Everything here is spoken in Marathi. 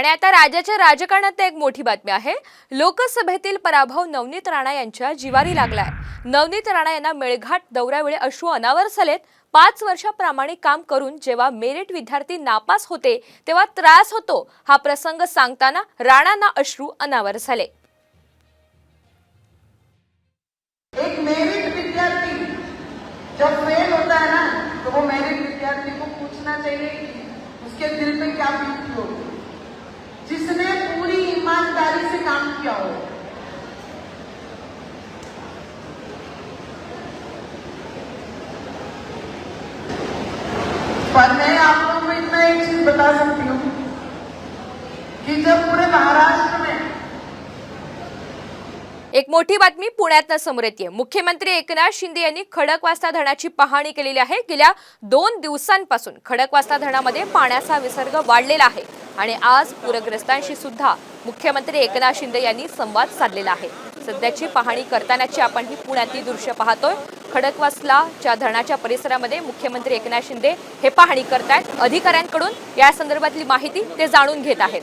आणि आता राज्याच्या राजकारणात एक मोठी बातमी आहे. लोकसभेतील पराभव नवनीत राणा यांच्या जिवारी लागलाय. नवनीत राणा यांना मेळघाट दौऱ्यावेळी अश्रू अनावर झालेत पाच वर्ष प्रामाणिक काम करून जेव्हा मेरिट विद्यार्थी नापास होते तेव्हा त्रास होतो. हा प्रसंग सांगताना राणांना अश्रू अनावर झाले एक मेरिट विद्यार्थी जब फेल होता है ना तो वो मेरिट विद्यार्थी को पूछना चाहिए उसके दिल में क्या बीती होगी जिसने पूरी ईमानदारी पर मैं आप लोगों को इतना एक चीज बता सकती हूँ कि जब पूरे महाराष्ट्र में एक मोठी बातमी पुण्यातनं समोर येते मुख्यमंत्री एकनाथ शिंदे यांनी खडकवासला धरणाची पाहणी केलेली आहे. गेल्या दोन दिवसांपासून खडकवासला धरणामध्ये पाण्याचा विसर्ग वाढलेला आहे. आणि आज पूरग्रस्तांशी सुद्धा मुख्यमंत्री एकनाथ शिंदे यांनी संवाद साधलेला आहे. सध्याची पाहणी करतानाची आपण ही पुण्यातली दृश्य पाहतोय. खडकवासलाच्या धरणाच्या परिसरामध्ये मुख्यमंत्री एकनाथ शिंदे हे पाहणी करतायत. अधिकाऱ्यांकडून या संदर्भातली माहिती ते जाणून घेत आहेत.